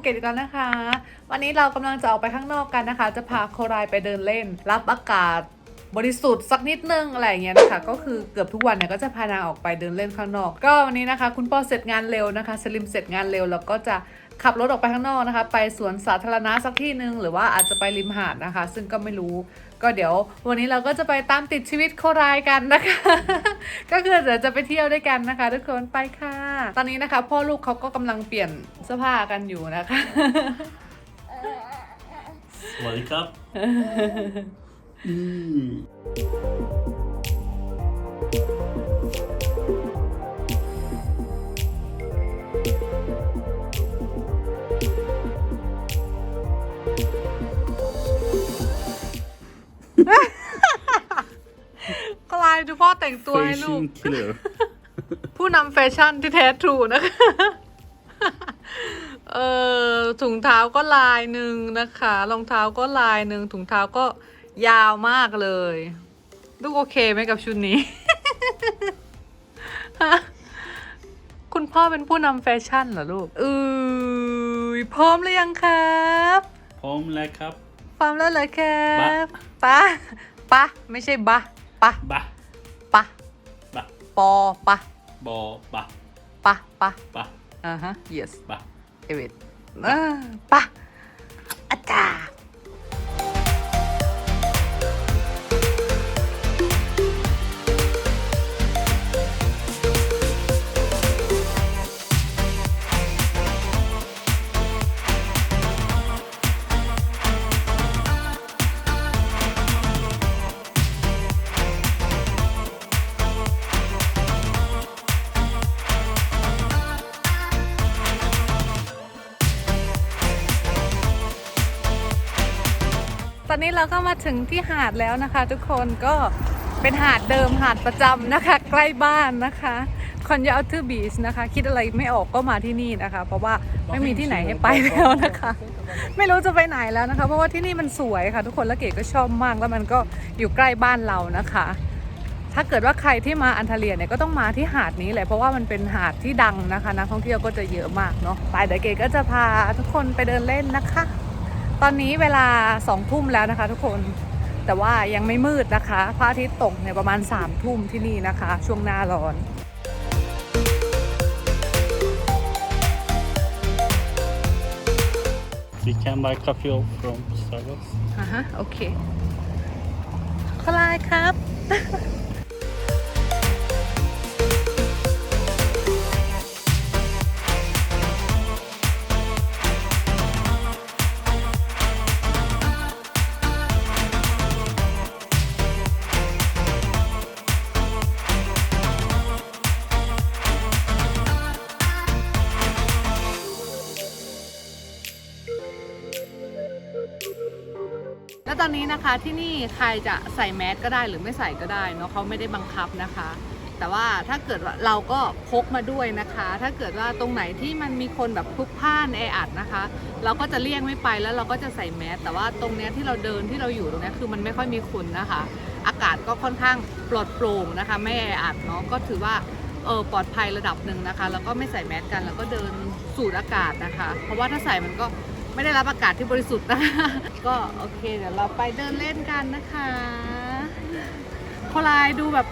เกตอีกแล้วนะคะ วันนี้เรากำลังจะออกไปข้างนอกกันนะคะ จะพาโครายไปเดินเล่น รับอากาศบริสุทธิ์สักนิดนึงอะไรอย่างเงี้ยนะคะก็คือเกือบทุกวันเนี่ยก็จะพานางออกไปเดินเล่นข้างนอก ก็วันนี้นะคะ คุณปอเสร็จงานเร็วนะคะสลิมเสร็จงานเร็วแล้วก็จะขับรถออกไปข้างนอกนะคะ ไปสวนสาธารณะสักที่หนึ่งหรือว่าอาจจะไปริมหาดนะคะ ซึ่งก็ไม่รู้ ก็เดี๋ยววันนี้เราก็จะไปตามติดชีวิตโครายกันนะคะ ก็คือเดี๋ยวจะไปเที่ยวด้วยกันนะคะ ทุกคนไปค่ะ ตอนนี้นะคะ พ่อลูกเขาก็กำลังเปลี่ยนเสื้อผ้ากันอยู่นะคะสวัสดีครับอืม ดูพ่อแต่งตัวให้ลูกคิลเลอร์ผู้นำแฟชั่นที่แท้ทรูนะคะเออถุงเท้าก็ลายหนึ่งนะคะรองเท้าก็ลายหนึ่งถุงเท้าก็ยาวมากเลย ลูกโอเคไหมกับชุดนี้ฮะคุณพ่อเป็นผู้นำแฟชั่นเหรอลูกอือพร้อมหรือยังครับพร้อมแล้วครับพร้อมแล้วเหรอครับบะปะปะไม่ใช่บะปะบะปะบะ ปอปะบอบะปะปะบะอ่าฮะ yes บะเอเวตอ่าปะอาจารย์ ตอนนี้เราก็มาถึงที่หาดแล้วนะคะ ทุกคนก็เป็นหาดเดิมหาดประจำนะคะ ใกล้บ้านนะคะคอนยาอัลเทอร์บีชนะคะ คิดอะไรไม่ออกก็มาที่นี่นะคะ เพราะว่าไม่มีที่ไหนให้ไปแล้วนะคะ ไม่รู้จะไปไหนแล้วนะคะ เพราะว่าที่นี่มันสวยค่ะ ทุกคนและเก๋ก็ชอบมาก แล้วมันก็อยู่ใกล้บ้านเรานะคะ ถ้าเกิดว่าใครที่มาอันทาเลียเนี่ยก็ต้องมาที่หาดนี้แหละเพราะว่ามันเป็นหาดที่ดังนะคะนักท่องเที่ยวก็จะเยอะมากเนาะไปเดี๋ยวเก๋ก็จะพาทุกคนไปเดินเล่นนะคะ ตอนนี้เวลาสองทุ่มแล้วนะคะ ทุกคนแต่ว่ายังไม่มืดนะคะพระอาทิตย์ตกเนี่ยประมาณ3ามทุ่มที่นี่นะคะ ช่วงหน้าร้อน We can buy coffee from Starbucks อ่าฮะโอเคคลายครับ แล้วตอนนี้นะคะที่นี่ใครจะใส่แมสก็ได้หรือไม่ใส่ก็ได้เนาะเขาไม่ได้บังคับนะคะ แต่ว่าถ้าเกิดเราก็พกมาด้วยนะคะ ถ้าเกิดว่าตรงไหนที่มันมีคนแบบพลุกพล่านแออัดนะคะ เราก็จะเลี่ยงไม่ไปแล้วเราก็จะใส่แมสแต่ว่าตรงเนี้ยที่เราเดินที่เราอยู่ตรงเนี้ยคือมันไม่ค่อยมีคนนะคะ อากาศก็ค่อนข้างปลอดโปร่งนะคะ ไม่แออัดเนาะก็ถือว่าเออปลอดภัยระดับหนึ่งนะคะ แล้วก็ไม่ใส่แมสกันแล้วก็เดินสูดอากาศนะคะ เพราะว่าถ้าใส่มันก็ ไม่ได้รับอากาศที่บริสุทธิ์นะ ก็โอเค เดี๋ยวเราไปเดินเล่นกันนะคะพอลายดูแบบ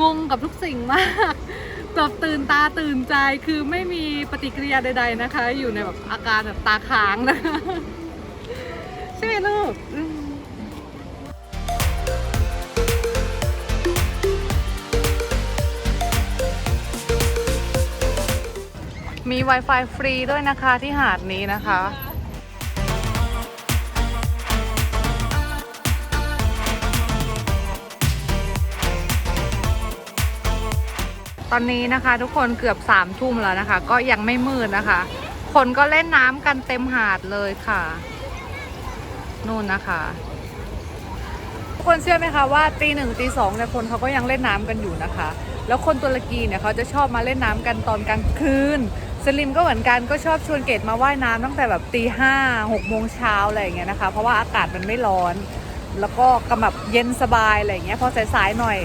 งงกับทุกสิ่งมากแบบตื่นตาตื่นใจคือไม่มีปฏิกิริยาใด ๆนะคะ อยู่ในแบบอาการแบบตาค้างนะคะใช่ไหมลูกมมี Wi-Fi ฟรีด้วยนะคะที่หาดนี้นะคะ ตอนนี้นะคะ ทุกคนเกือบสามทุ่มแล้วนะคะ ก็ยังไม่มืดนะคะ คนก็เล่นน้ำกันเต็มหาดเลยค่ะนู่นนะคะทุกคนเชื่อไหมคะว่าตีหนึ่งตีสองเนี่ยคนเขาก็ยังเล่นน้ำกันอยู่นะคะ แล้วคนตุรกีเนี่ยเขาจะชอบมาเล่นน้ำกันตอนกลางคืนสลิมก็เหมือนกันก็ชอบชวนเกดมาว่ายน้ำตั้งแต่แบบตีห้าหกโมงเช้าอะไรอย่างเงี้ยนะคะ เพราะว่าอากาศมันไม่ร้อน แล้วก็กำแบบเย็นสบายอะไรอย่างเงี้ยพอสายๆหน่อย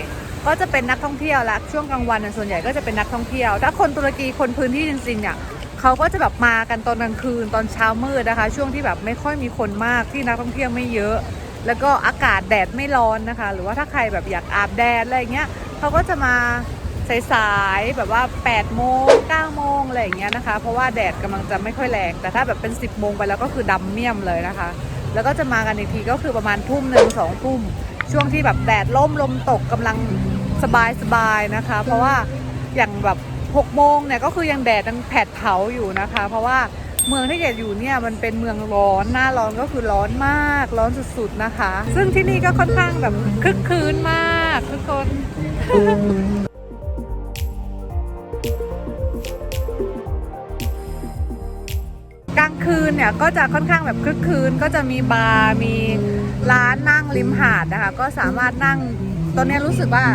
ก็จะเป็นนักท่องเที่ยวละช่วงกลางวันส่วนใหญ่ก็จะเป็นนักท่องเที่ยวถ้าคนตุรกีคนพื้นที่จริงๆเนี่ยเขาก็จะแบบมากันตอนกลางคืนตอนเช้ามืดนะคะ ช่วงที่แบบไม่ค่อยมีคนมากที่นักท่องเที่ยวไม่เยอะ แล้วก็อากาศแดดไม่ร้อนนะคะ หรือว่าถ้าใครแบบอยากอาบแดดอะไรเงี้ยเขาก็จะมาสายๆแบบว่า8โมง9โมงอะไรอย่างเงี้ยนะคะ เพราะว่าแดดกำลังจะไม่ค่อยแรงแต่ถ้าแบบเป็น 10โมงไปแล้วก็คือดำเมี่ยมเลยนะคะ แล้วก็จะมากันอีกทีก็คือประมาณทุ่มหนึ่งสองทุ่มช่วงที่แบบแดดล่มลมตกกำลัง สบายสบายๆนะคะ เพราะว่าอย่างแบบ6โมงเนี่ยก็คือยังแดดยังแผดเผาอยู่นะคะ เพราะว่าเมืองที่เกดอยู่เนี่ยมันเป็นเมืองร้อนหน้าร้อนก็คือร้อนมากร้อนสุดๆนะคะ ซึ่งที่นี่ก็ค่อนข้างแบบคึกคืนมากทุกคนกลางคืนเนี่ยก็จะค่อนข้างแบบคึกคืนก็จะมีบาร์มีร้านนั่งริมหาดนะคะ ก็สามารถนั่ง ตอนนี้รู้สึกว่า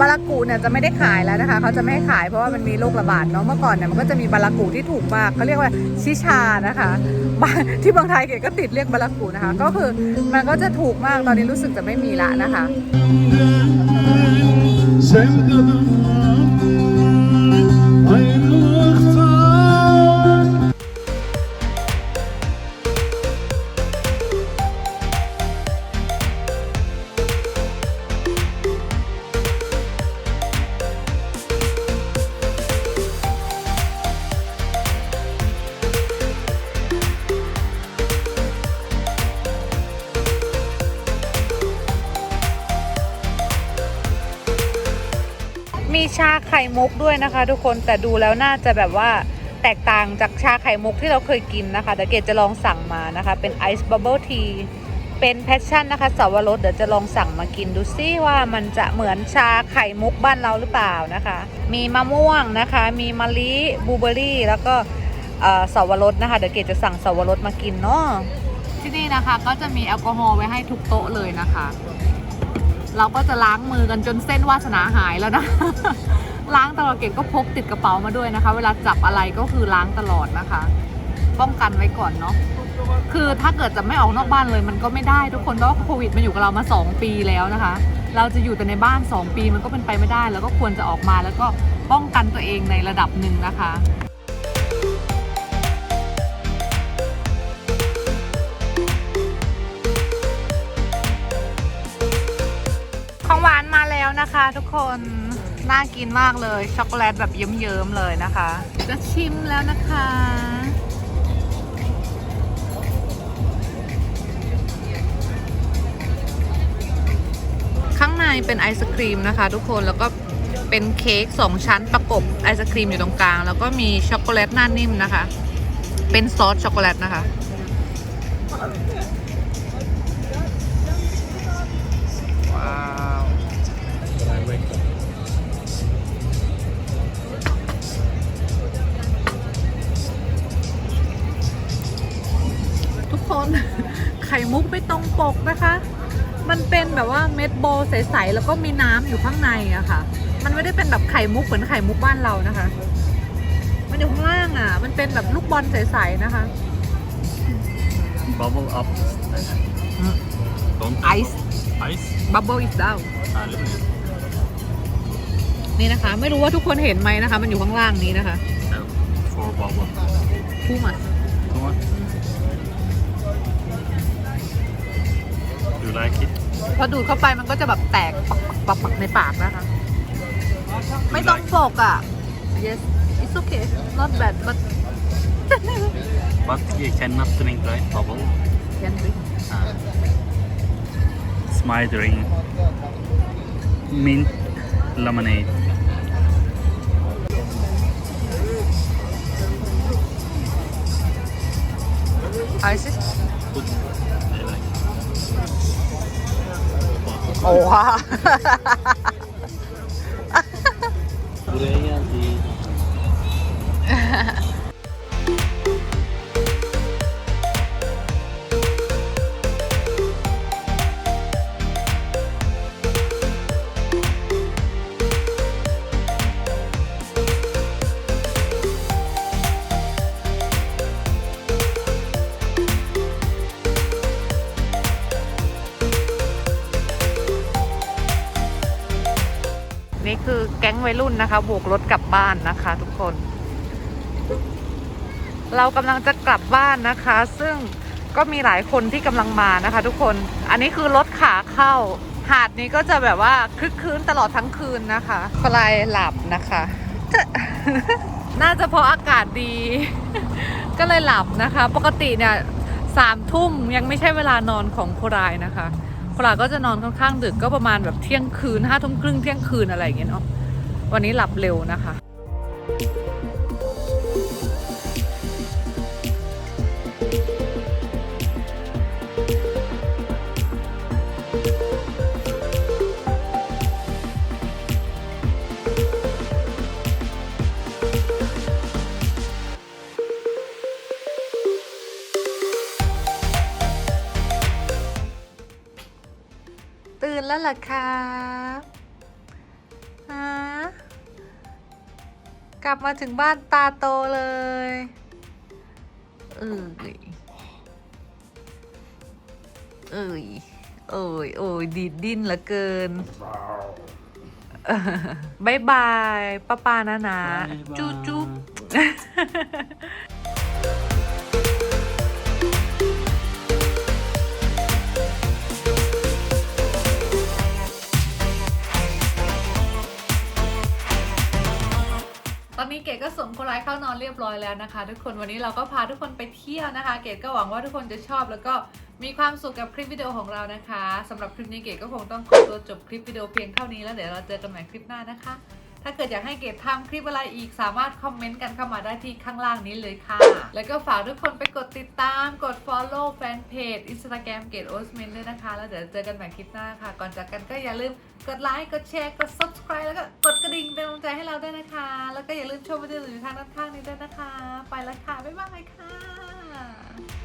บารากูเนี่ยจะไม่ได้ขายแล้วนะคะ เขาจะไม่ให้ขายเพราะว่ามันมีโรคระบาดเนาะเมื่อก่อนเนี่ยมันก็จะมีบารากูที่ถูกมากเขาเรียกว่าชิชานะคะที่บางไทยเก๋ก็ติดเรียกบารากูนะคะ ก็คือมันก็จะถูกมากตอนนี้รู้สึกจะไม่มีละนะคะ ชาไข่มุกด้วยนะคะ ทุกคนแต่ดูแล้วน่าจะแบบว่าแตกต่างจากชาไข่มุกที่เราเคยกินนะคะเดี๋ยวเกดจะลองสั่งมานะคะ เป็นไอซ์บับเบิลทีเป็นแพชชั่นนะคะสาวรสเดี๋ยวจะลองสั่งมากินดูซิว่ามันจะเหมือนชาไข่มุกบ้านเราหรือเปล่านะคะ มีมะม่วงนะคะ มีมะลิบลูเบอรี่ แล้วก็สาวรสนะคะ เดี๋ยวเกดจะสั่งสาวรสมากินเนาะที่นี่นะคะก็จะมีแอลกอฮอล์ไว้ให้ทุกโต๊ะเลยนะคะ เราก็จะล้างมือกันจนเส้นวาสนาหายแล้วนะ ล้างตลอดเก่งก็พกติดกระเป๋ามาด้วยนะคะ เวลาจับอะไรก็คือล้างตลอดนะคะ ป้องกันไว้ก่อนเนาะคือถ้าเกิดจะไม่ออกนอกบ้านเลยมันก็ไม่ได้ทุกคนเพราะโควิดมันอยู่กับเรามา 2 ปีแล้วนะคะ เราจะอยู่แต่ในบ้าน 2 ปีมันก็เป็นไปไม่ได้ แล้วก็ควรจะออกมาแล้วก็ป้องกันตัวเองในระดับหนึ่งนะคะ นะคะทุกคนน่ากินมากเลย ช็อกโกแลตแบบเยิ้มๆเลยนะคะ จะชิมแล้วนะคะ ข้างในเป็นไอศครีมนะคะ ทุกคนแล้วก็เป็นเค้กสองชั้นประกบไอศครีมอยู่ตรงกลาง แล้วก็มีช็อกโกแลตหน้านิ่มนะคะ เป็นซอสช็อกโกแลตนะคะ คน ไข่มุกไม่ตรงปกนะคะ มันเป็นแบบว่าเม็ดโบใสๆแล้วก็มีน้ำอยู่ข้างในอะค่ะ มันไม่ได้เป็นแบบไข่มุกเหมือนไข่มุกบ้านเรานะคะ มันอยู่ข้างล่างอะมันเป็นแบบลูกบอลใสๆนะคะ bubble up. Don't ไอซ์ ice. บับเบิลอิสดาว Ah, look at it. นี่นะคะ ไม่รู้ว่าทุกคนเห็นไหมนะคะ มันอยู่ข้างล่างนี้นะคะ So, four bubble. พูมา Come พอดูดเข้าไปมันก็จะแบบแตกปักปักปักในปากนะคะ ไม่ต้องปกอะ yes it's okay not bad but But you cannot drink, right? Bubble. can be Ah. It's my drink. Mint lemonade. ice Good. I โอ้ นี่คือแก๊งวัยรุ่นนะคะโบกรถกลับบ้านนะคะทุกคน เรากำลังจะกลับบ้านนะคะ ซึ่งก็มีหลายคนที่กำลังมานะคะ ทุกคน อันนี้คือรถขาเข้า หาดนี้ก็จะแบบว่าคลึกคลื้นตลอดทั้งคืนนะคะคลายหลับนะคะ น่าจะเพราะอากาศดี ก็เลยหลับนะคะ ปกติเนี่ยสามทุ่มยังไม่ใช่เวลานอนของโครายนะคะ คราก็จะนอนค่อนข้างดึกก็ประมาณแบบเที่ยงคืนห้าทุ่มครึ่งเที่ยงคืนอะไรอย่างเงี้ยเนาะวันนี้หลับเร็วนะคะ แล้วล่ะครับฮะกลับมาถึงบ้านตาโตเลยเอ้ยเอ้ยโอ้ยโอ้ยดีดดิ้นเหลือเกินบายบายป้าป้านะนะบ๊ายบายจุ๊บจุ๊บ เกดก็ส่งคนร้ายเข้านอนเรียบร้อยแล้วนะคะ ทุกคนวันนี้เราก็พาทุกคนไปเที่ยวนะคะ เกดก็หวังว่าทุกคนจะชอบ แล้วก็มีความสุขกับคลิปวิดีโอของเรานะคะสำหรับคลิปนี้เกดก็คงต้องขอตัวจบคลิปวิดีโอเพียงเท่านี้แล้วเดี๋ยวเราเจอกันใหม่คลิปหน้านะคะ ถ้าเกิดอยากให้เกดทำคลิปอะไรอีกสามารถคอมเมนต์กันเข้ามาได้ที่ข้างล่างนี้เลยค่ะ แล้วก็ฝากทุกคนไปกดติดตาม กด follow แฟนเพจ Instagram เกดโอสเมนด้วยนะคะ แล้วเดี๋ยวเจอกันใหม่คลิปหน้าค่ะ ก่อนจากกันก็อย่าลืมกดไลค์ กดแชร์ กด subscribe แล้วก็กดกระดิ่งเป็นกำลังใจให้เราด้วยนะคะ แล้วก็อย่าลืมชมวิดีโออยู่ทางด้านข้างนี้ด้วยนะคะ ไปแล้วค่ะ บ๊ายบายค่ะ